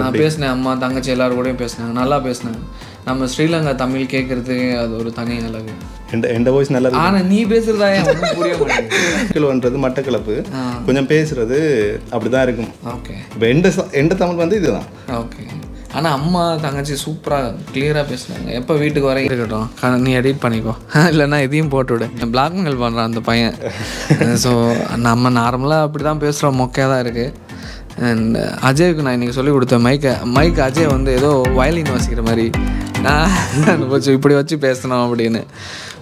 நான் பேசினேன் அம்மா தங்கச்சி எல்லாரும் கூடயும் பேசினாங்க. நல்லா பேசினாங்க. நம்ம ஸ்ரீலங்கா தமிழ் கேட்கறதுக்கு அது ஒரு தனி அழகு எந்த எந்த வாய்ஸ் நல்லா இருக்கு ஆனா நீ பேசுறதா ஒண்ணும் புரிய மாட்டேங்குது? மட்டக்களப்பு. கொஞ்சம் பேசுறது அப்படிதான் இருக்கும். ஓகே. இப்போ எந்த எந்த தமிழ் வந்து இதுதான். ஓகே. ஆனா அம்மா தங்கச்சி சூப்பரா கிளியரா பேசுனாங்க. எப்போ வீட்டுக்கு வர இருக்கட்டும். நீ எடிட் பண்ணிக்கோ. இல்லைன்னா இதையும் போட்டு விடு. பிளாக்மெயில் பண்றான் அந்த பையன். ஸோ நம்ம நார்மலாக அப்படி தான் பேசுகிறோம் மொக்கையாக தான் இருக்குது அண்ட் அஜய்க்கு நான் இன்னைக்கு சொல்லி கொடுத்தேன் மைக்கை மைக் அஜய் வந்து ஏதோ வயலின் வாசிக்கிற மாதிரி நான் கொஞ்சம் இப்படி வச்சு பேசணும் அப்படின்னு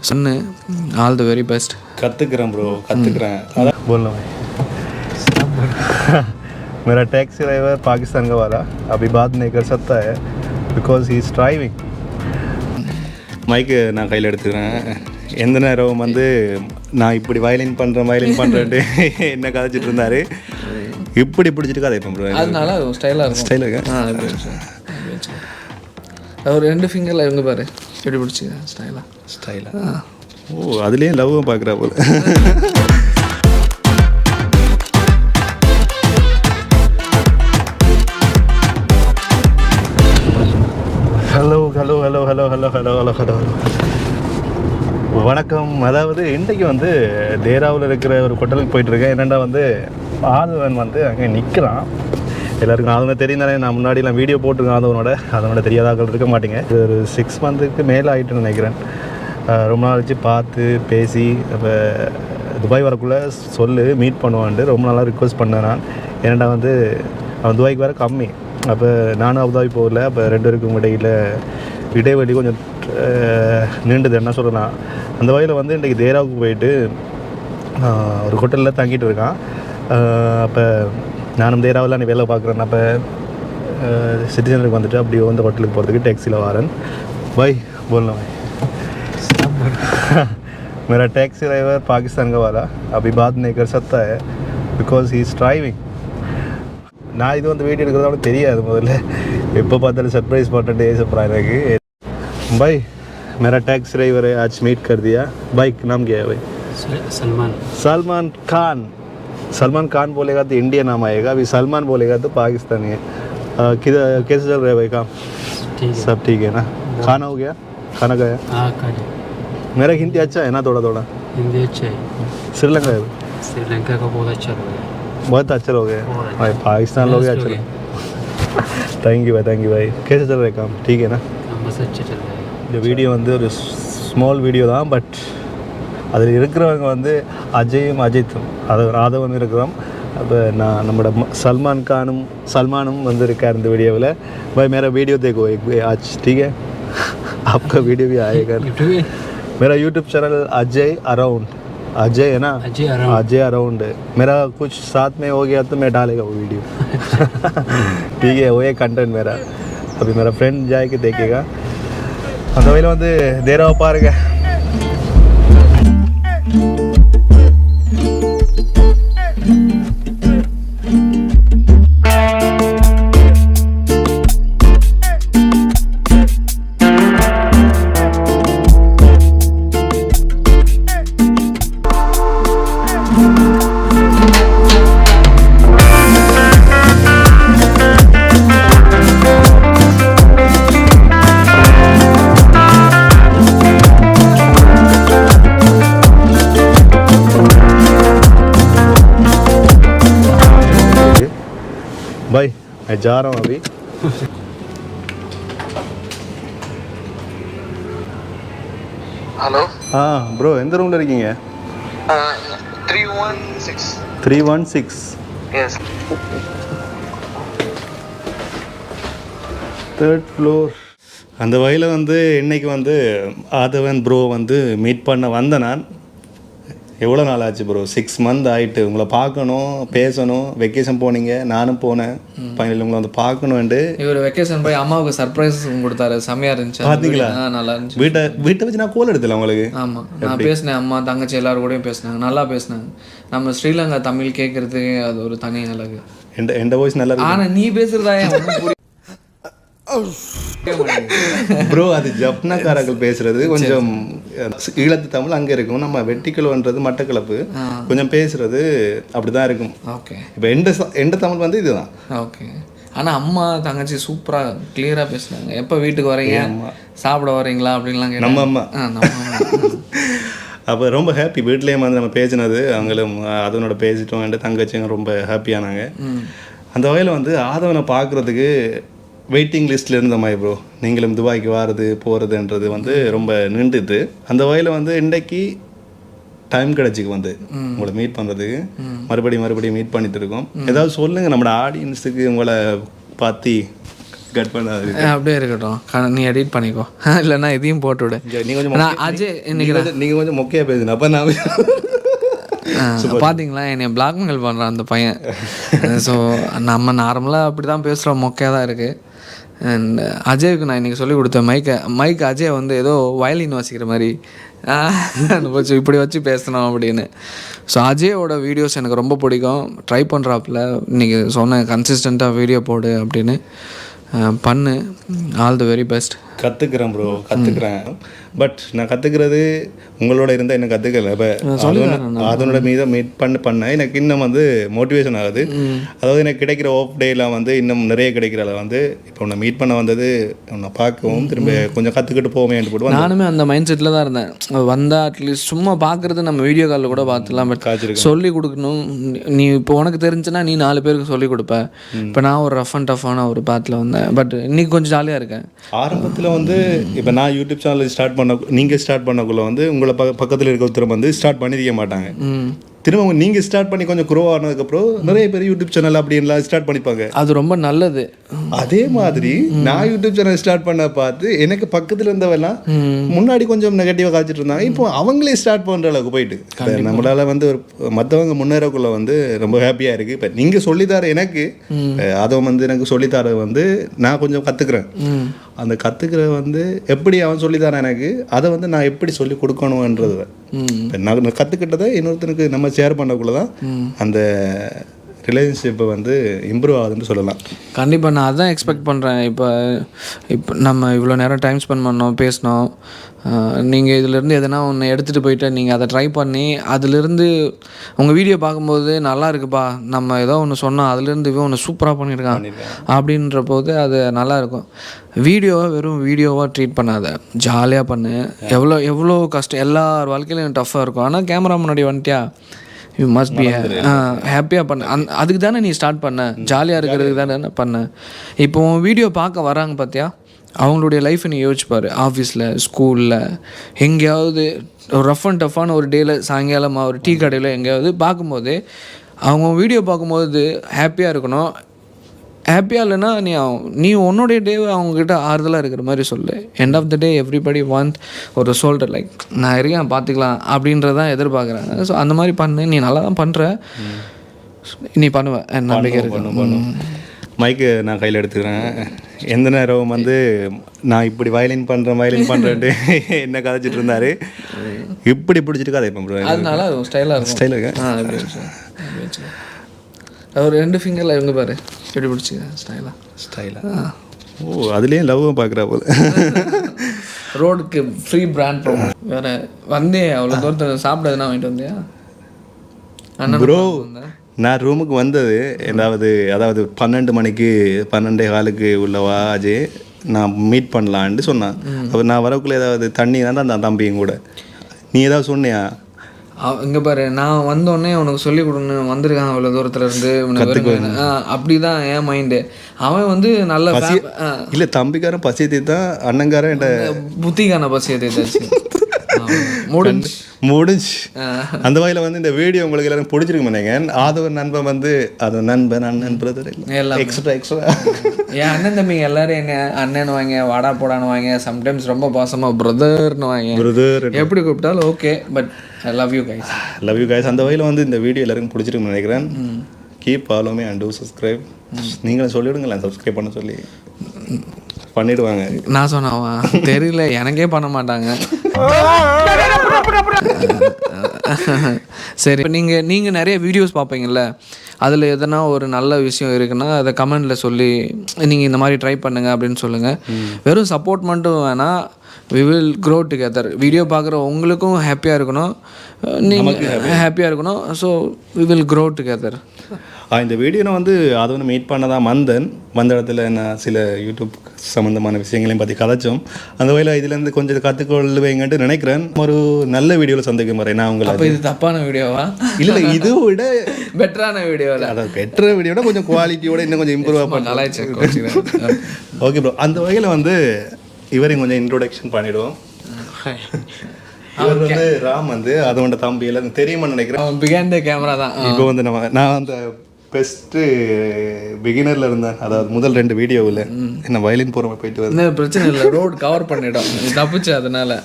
சொன்னு ஆல் தி வெரி பெஸ்ட் கற்றுக்குறேன் ப்ரோ கற்றுக்குறேன் அதான் बोलना मेरा टैक्सी ड्राइवर पाकिस्तान का वाला अभी बात नहीं कर सकता है बिकॉज ही इज ड्राइविंग மைக்கு நான் கையில் எடுத்துக்கிறேன் எந்த நேரம் வந்து நான் இப்படி வயலின் பண்ணுறேன் வயலின் பண்ணுறேன்ட்டு என்ன கதைச்சிட்டு இருந்தாரு இப்படி பிடிச்சிட்டு கதைப்பேன் ப்ரோ அதனால ஸ்டைலாக இருக்கும். ஸ்டைல் இருக்கு? அது. அது. ஒரு ரெண்டு ஃபிங்கரில் இருந்து பாரு. எப்படி பிடிச்சி? ஸ்டைலாக ஸ்டைலாக ஓ அதுலேயே லவ் பார்க்குறா போல. Hello hello hello hello hello hello hello hello வணக்கம். அதாவது இன்றைக்கு வந்து தேராவில் இருக்கிற ஒரு ஹோட்டலுக்கு போயிட்டுருக்கேன் என்னென்னா வந்து ஆதவன் வந்து அங்கே நிற்கிறான் எல்லாருக்கும் ஆதவனை தெரியும் தானே நான் முன்னாடிலாம் வீடியோ போட்டிருக்கேன் ஆதவனோட. அதனோட தெரியாதாக்கள் இருக்க மாட்டேங்க. இது ஒரு சிக்ஸ் மந்த்துக்கு மேலே ஆகிட்டுன்னு நினைக்கிறேன். ரொம்ப நாள் வச்சு பார்த்து பேசி அப்போ துபாய் வரக்குள்ளே சொல்லு மீட் பண்ணுவான்ட்டு ரொம்ப நாளாக ரிக்வஸ்ட் பண்ணேன் நான். ஏன்னாடா வந்து அவன் துபாய்க்கு வர கம்மி. அப்போ நானும் அபுதாபி போகல. அப்போ ரெண்டு பேருக்கும் இடையில் இடைவெளி கொஞ்சம் நீண்டது நீண்டுது என்ன சொல்லலாம். அந்த வகையில் வந்து இன்றைக்கி தேராவுக்கு போயிட்டு ஒரு ஹோட்டலில் தங்கிட்டு இருக்கான். அப்போ நானும் தேராவில் நீ வேலை பார்க்குறேன் அப்போ சிட்டிசனுக்கு வந்துட்டு அப்படி வந்து ஹோட்டலுக்கு போகிறதுக்கு டேக்ஸியில் வரேன் பை बोलना भाई मेरा टैक्सी ड्राइवर पाकिस्तान का वाला अभी बात नहीं कर सकता है बिकॉज ही इज़ ड्राइविंग நான் இது வந்து வீடியோ எடுக்கிறது அவனுக்கு தெரியாது முதல்ல எப்போ பார்த்தாலும் சர்ப்ரைஸ் பண்ணிட்டே சப்ரா எனக்கு भाई मेरा टैक्सी ड्राइवर है आज मीट कर दिया बाइक नाम क्या है भाई सलमान सलमान खान सलमान खान बोलेगा तो इंडिया नाम आएगा अभी सलमान बोलेगा तो पाकिस्तानी है अ, किधर कैसे चल रहा है भाई काम ठीक है सब ठीक है ना खाना हो गया खाना खाया हाँ काली मेरा हिंदी अच्छा है ना थोड़ा थोड़ा हिंदी अच्छा है श्रीलंका है श्रीलंका का बहुत अच्छा लगा बहुत अच्छा लोग है बहुत अच्छा। भाई पाकिस्तान लोग Nice अच्छा लोग थैंक यू भाई थैंक यू भाई कैसे चल रहा है काम ठीक है ना हम बस अच्छा चल रहा है இந்த வீடியோ வந்து ஒரு ஸ்மால் வீடியோ தான் பட் அதில் இருக்கிறவங்க வந்து அஜயும் அஜித்தும் அது ராதவன் இருக்கிறோம் அப்போ நான் நம்மளோட ம- சல்மான் கானும் சல்மானும் வந்து இருக்கார் இந்த வீடியோவில் भाई मेरा वीडियो देखो एक भी आज ठीक है आपका वीडियो भी आएगा यूट्यूब है मेरा YouTube channel Ajay around Ajay है ना अजय आराम अजय अराउंड मेरा कुछ साथ में हो गया तो मैं डालेगा वो वीडियो ठीक है वो ये कंटेंट मेरा अभी मेरा फ्रेंड जाए के देखेगा அந்த வகையில் வந்து தேராவை பாருங்க मैं जा रहा हूँ अभी ஹலோ ஆ ப்ரோ எந்த ரூமில் இருக்கீங்க three one six three one six yes third floor அந்த வகையில் வந்து இன்னைக்கு வந்து ஆதவன் ப்ரோ வந்து மீட் பண்ண வந்த நான் எவ்வளோ நாள் ஆச்சு ப்ரோ சிக்ஸ் மந்த் ஆயிட்டு. உங்களை பார்க்கணும் பேசணும். வெக்கேஷன் போனீங்க நானும் போனேன். ஃபைனல் உங்களை வந்து பார்க்கணுன்ட்டு இவர் வெக்கேஷன் போய் அம்மாவுக்கு சர்ப்ரைஸ் கொடுத்தாரு. செம்மையா இருந்துச்சு. ஆ, நல்லா இருந்துச்சு. வீட்டை வீட்டை வச்சு நான் கோல் எடுத்தல உங்களுக்கு? ஆமா. நான் பேசினேன் அம்மா தங்கச்சி எல்லாரும் கூடயும் பேசினாங்க. நல்லா பேசினாங்க. நம்ம ஸ்ரீலங்கா தமிழ் கேட்கறதுக்கு அது ஒரு தனி அழகு. எந்த எந்த வாய்ஸ் நல்லா இருக்கு? ஆனா நீ புரிய ப்ரோ அது ஜப்னாக்காரர்கள் பேசுறது கொஞ்சம் ஈழத்து தமிழ் அங்கே இருக்கும். நம்ம வெட்டிக்கிழவன்றது மட்டக்களப்பு. கொஞ்சம் பேசுறது அப்படிதான் இருக்கும். ஓகே. இப்போ ச- எந்த தமிழ் வந்து இதுதான். ஓகே. ஆனால் அம்மா தங்கச்சி சூப்பராக கிளியராக பேசுனாங்க. எப்போ வீட்டுக்கு வரீங்க? சாப்பிட வரீங்களா? அப்படின்லாம். நம்ம அம்மா. அப்போ ரொம்ப ஹாப்பி வீட்லேயும் வந்து நம்ம பேசினது அவங்களும் அதனோட பேசிட்டோம். தங்கச்சிங்க ரொம்ப ஹாப்பியானாங்க அந்த வகையில் வந்து ஆதவனை பார்க்குறதுக்கு வெயிட்டிங் லிஸ்ட்டில் இருந்த மாதிரி ப்ரோ நீங்களும் துபாய்க்கு வாரது போகிறதுன்றது வந்து ரொம்ப நீண்டுது. அந்த வகையில் வந்து இன்றைக்கு டைம் கிடச்சிக்கு வந்து. உங்களை மீட் பண்ணுறதுக்கு மறுபடியும் மறுபடியும் மீட் பண்ணிட்டு இருக்கோம். ஏதாவது சொல்லுங்கள் நம்மளோட ஆடியன்ஸுக்கு உங்களை பார்த்து கட் பண்ணாது அப்படியே இருக்கட்டும். நீ எடிட் பண்ணிக்கோ. இல்லைன்னா இதையும் போட்டு விடு. நீ கொஞ்சம் நான் அஜய் இன்னைக்கு நீங்கள் நீங்கள் கொஞ்சம் மொக்கையாக பேசுங்க. அப்போ நான் ஆ, பாத்தீங்களா? என்னை பிளாக்மெயில் பண்ணுறான் அந்த பையன். ஸோ நம்ம நார்மலாக அப்படி தான் பேசுகிறோம் மொக்கையாக தான் இருக்குது அண்ட் uh, அஜய்க்கு நான் இன்றைக்கி சொல்லி கொடுத்தேன் மைக்கை மைக் அஜய் வந்து ஏதோ வயலின் வாசிக்கிற மாதிரி. வச்சு இப்படி வச்சு பேசணும் அப்படின்னு. ஸோ அஜயோட வீடியோஸ் எனக்கு ரொம்ப பிடிக்கும். ட்ரை பண்ணுறாப்புல இன்றைக்கி சொன்னேன் கன்சிஸ்டண்ட்டாக வீடியோ போடு அப்படின்னு பண்ணு. ஆல் தி வெரி பெஸ்ட் கற்றுக்குறேன் ப்ரோ கற்றுக்குறேன் பட் நான் கற்றுக்கிறது உங்களோட இருந்தால் என்ன கற்றுக்கல இப்போ அதனோட மீத மீட் பண்ண பண்ண எனக்கு இன்னும் வந்து மோட்டிவேஷன் ஆகுது. அதாவது எனக்கு கிடைக்கிற ஆஃப் டேலாம் வந்து இன்னும் நிறைய கிடைக்கிறத வந்து இப்போ உன்னை மீட் பண்ண வந்தது உன்னை பார்க்கவும் திரும்ப கொஞ்சம் கற்றுக்கிட்டு போவேன் போட்டு நானுமே அந்த மைண்ட் செட்டில் தான் இருந்தேன். வந்தால் அட்லீஸ்ட் சும்மா பார்க்குறது நம்ம வீடியோ காலில் கூட பார்த்துலாம் பட் காய்ச்சிருக்கு சொல்லி கொடுக்கணும். நீ இப்போ உனக்கு தெரிஞ்சுன்னா நீ நாலு பேருக்கு சொல்லி கொடுப்ப. இப்போ நான் ஒரு ரஃப் அண்ட் டஃப்பான ஒரு பாத்தில் வந்தேன். பட் இன்னைக்கு கொஞ்சம் ஜாலியாக இருக்கேன். ஆரம்பத்தில் வந்து இப்போ நான் யூடியூப் சேனல் ஸ்டார்ட் பண்ண நீங்கள் ஸ்டார்ட் பண்ணக்குள்ள வந்து உங்களை பக்க பக்கத்தில் இருக்க ஒருத்தர் வந்து ஸ்டார்ட் பண்ணிருக்க மாட்டாங்க. திரும்ப நீங்கள் ஸ்டார்ட் பண்ணி கொஞ்சம் க்ரோ ஆனதுக்கப்புறம் நிறைய பேர் யூடியூப் சேனல் அப்படின்லாம் ஸ்டார்ட் பண்ணிப்பாங்க. அது ரொம்ப நல்லது. அதே மாதிரி நான் யூடியூப் சேனல் ஸ்டார்ட் பண்ண பார்த்து எனக்கு பக்கத்துல இருந்தவெல்லாம் முன்னாடி கொஞ்சம் நெகட்டிவா காய்ச்சிட்டு இருந்தாங்க. இப்போ அவங்களே ஸ்டார்ட் பண்ற அளவுக்கு போயிட்டு. நம்மளால வந்து ஒரு மத்தவங்க முன்னேறக்குள்ள வந்து ரொம்ப ஹாப்பியா இருக்கு. இப்ப நீங்க சொல்லித்தர எனக்கு அதை வந்து எனக்கு சொல்லித்தர வந்து நான் கொஞ்சம் கத்துக்கிறேன். அந்த கத்துக்கிற வந்து எப்படி அவன் சொல்லித்தரான் எனக்கு? அதை வந்து நான் எப்படி சொல்லி கொடுக்கணுன்றது நான் கத்துக்கிட்டதை இன்னொருத்தனுக்கு நம்ம ஷேர் பண்ணக்குள்ள தான் அந்த ரிலேஷன்ஷிப்பை வந்து இம்ப்ரூவ் ஆகுதுன்னு சொல்லலாம். கண்டிப்பாக நான் அதான் எக்ஸ்பெக்ட் பண்ணுறேன் இப்போ இப்போ நம்ம இவ்வளோ நேரம் டைம் ஸ்பெண்ட் பண்ணோம் பேசினோம். நீங்கள் இதிலேருந்து எதனா ஒன்று எடுத்துகிட்டு போயிட்டு நீங்கள் அதை ட்ரை பண்ணி அதுலேருந்து உங்கள் வீடியோ பார்க்கும்போது நல்லா இருக்குப்பா. நம்ம ஏதோ ஒன்று சொன்னோம் அதுலேருந்து இவன் ஒன்று சூப்பராக பண்ணியிருக்கான் அப்படின்ற போது அது நல்லா இருக்கும். வீடியோவை வெறும் வீடியோவாக ட்ரீட் பண்ணாத. ஜாலியாக பண்ணு. எவ்வளோ எவ்வளோ கஷ்டம் எல்லார் வாழ்க்கையிலும் டஃப்பாக இருக்கும். ஆனால் கேமரா முன்னாடி வந்துட்டியா? யூ மஸ்ட் பி ஹாப்பியாக பண்ண. அந் அதுக்கு தானே நீ ஸ்டார்ட் பண்ண? ஜாலியாக இருக்கிறதுக்கு தானே பண்ண? இப்போ உன் வீடியோ பார்க்க வராங்க பார்த்தியா அவங்களுடைய லைஃப்பை நீ யோசிச்சு பாரு ஆஃபீஸில் ஸ்கூலில் எங்கேயாவது ரஃப் அண்ட் டஃப்பான ஒரு டேயில் சாயங்காலமாக ஒரு டீ கடையில் எங்கேயாவது பார்க்கும்போது அவங்க வீடியோ பார்க்கும்போது ஹாப்பியாக இருக்கணும். ஹாப்பியாக இல்லைன்னா நீ நீ உன்னுடைய டேவை அவங்கக்கிட்ட ஆறுதலாக இருக்கிற மாதிரி சொல்லு. End of the day everybody want ஒரு சோல்டர் லைக் நான் இருக்கேன் பார்த்துக்கலாம் அப்படின்றதான் எதிர்பார்க்குறாங்க. ஸோ அந்த மாதிரி பண்ணு. நீ நல்லா தான் பண்ணுற நீ பண்ணுவ. என் நம்பிக்கை இருக்கு. மைக்கு நான் கையில் எடுத்துக்கிறேன். எந்த நேரம் வந்து நான் இப்படி வயலின் பண்ணுறேன் வயலின் பண்ணுறேன்ட்டு என்ன கதைச்சிட்டு இருந்தாரு. இப்படி பிடிச்சிட்டு கதை இப்போ அதனால அது ஸ்டைலாக ஒரு ரெண்டு ஃபிங்கரில் இருந்து பாரு. எப்படி பிடிச்சிக்க ஸ்டைலாக ஸ்டைலாக ஓ அதுலேயும் லவ் பார்க்குறா போல. ரோடுக்கு ஃப்ரீ பிராண்ட் ப்ரோமோ வேற வந்தே அவ்வளோ தூரத்தில் சாப்பிட எதுனா வாங்கிட்டு வந்தியா? ப்ரோ நான் ரூமுக்கு வந்தது ஏதாவது அதாவது பன்னெண்டு மணிக்கு பன்னெண்டே காலுக்கு உள்ளவா அஜய் நான் மீட் பண்ணலான்ட்டு சொன்னான். அப்போ நான் வரக்குள்ள ஏதாவது தண்ணி தான் அந்த தம்பியும் கூட. நீ ஏதாவது சொன்னியா? இங்க பாரு நான் வந்தோடனே உனக்கு சொல்லி கொடுன்னு வந்திருக்கான் அவ்வளோ தூரத்துல வேணும். ஆ, அப்படிதான் என் மைண்டு அவன் வந்து நல்ல இல்லை தம்பிக்காரன் பசி தான் அண்ணங்காரன் என்கிட்ட புத்திக்கான பஸ் ஏதாச்சு முடிஞ்சு. முடிஞ்சு. அந்த வகையில் வந்து இந்த வீடியோ உங்களுக்கு எல்லாரும் பிடிச்சிருக்கு நினைக்கிறேன் ஆதவர் நண்பன் வந்து அது நண்பன் அண்ணன் பிரதர் எல்லாம். எக்ஸ்ட்ரா எக்ஸ்ட்ரா என் அண்ணன் தம்பிங்க எல்லாரும் என்ன அண்ணன் வாங்க வாடா போடான்னு வாங்க சம்டைம்ஸ் ரொம்ப பாசமா பிரதர்னு வாங்க பிரதர் எப்படி கூப்பிட்டாலும் okay but love you guys love you guys. அந்த வகையில் வந்து இந்த வீடியோ எல்லாருக்கும் பிடிச்சிருக்குன்னு நினைக்கிறேன். Keep follow me and do subscribe நீங்களும் சொல்லிவிடுங்களேன் சப்ஸ்கிரைப் பண்ண சொல்லி. பண்ணிடுவாங்க. நான் சொன்னவா தெரியல எனக்கே பண்ண மாட்டாங்க. சரி இப்போ நீங்கள் நீங்கள் நிறைய வீடியோஸ் பார்ப்பீங்கல்ல. அதில் எதனா ஒரு நல்ல விஷயம் இருக்குன்னா அதை கமெண்டில் சொல்லி நீங்கள் இந்த மாதிரி ட்ரை பண்ணுங்க அப்படின்னு சொல்லுங்கள் வெறும் சப்போர்ட் மட்டும் வேணாம் we will grow together video பார்க்குற உங்களுக்கும் ஹாப்பியாக இருக்கணும். நீங்கள் ஹாப்பியாக இருக்கணும். So we will grow together இந்த வீடியோ நான் வந்து அதை வந்து மீட் பண்ண தான் வந்தேன் வந்த இடத்துல நான் சில யூடியூப் சம்மந்தமான விஷயங்களையும் பற்றி கதைச்சோம். அந்த வகையில் இதுலேருந்து கொஞ்சம் கற்றுக்கொள்ளுவேங்கன்ட்டு நினைக்கிறேன். ஒரு நல்ல வீடியோவில் சந்திக்க போகிறேன் நான் உங்களை அப்போ இது தப்பான வீடியோவா இல்லை இதை விட பெட்டரான வீடியோவில் அதாவது பெட்டர் வீடியோட கொஞ்சம் குவாலிட்டியோட இன்னும் கொஞ்சம் இம்ப்ரூவ் நல்லாச்சு ஓகே ப்ரோ அந்த வகையில் வந்து இவரையும் கொஞ்சம் இன்ட்ரோடக்ஷன் பண்ணிடுவோம். இவர் வந்து ராம் வந்து அதோட தம்பி எல்லாம் தெரியுமான்னு நினைக்கிறேன். பிகாண்ட் கேமரா தான். இப்போ வந்து நம்ம நான் அந்த பெஸ்ட்டு பிகினரில் இருந்தேன். அதாவது முதல் ரெண்டு வீடியோவில் என்ன வயலின் போகிற போயிட்டு என்ன பிரச்சனை இல்லை ரோடு கவர் பண்ணிடும். தப்பிச்சு அதனால.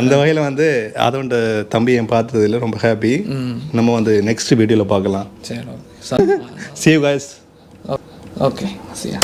அந்த வகையில் வந்து அதோட தம்பியை பார்த்ததுல ரொம்ப ஹாப்பி நம்ம வந்து நெக்ஸ்ட் வீடியோவில் பார்க்கலாம். சரி you guys. Okay chia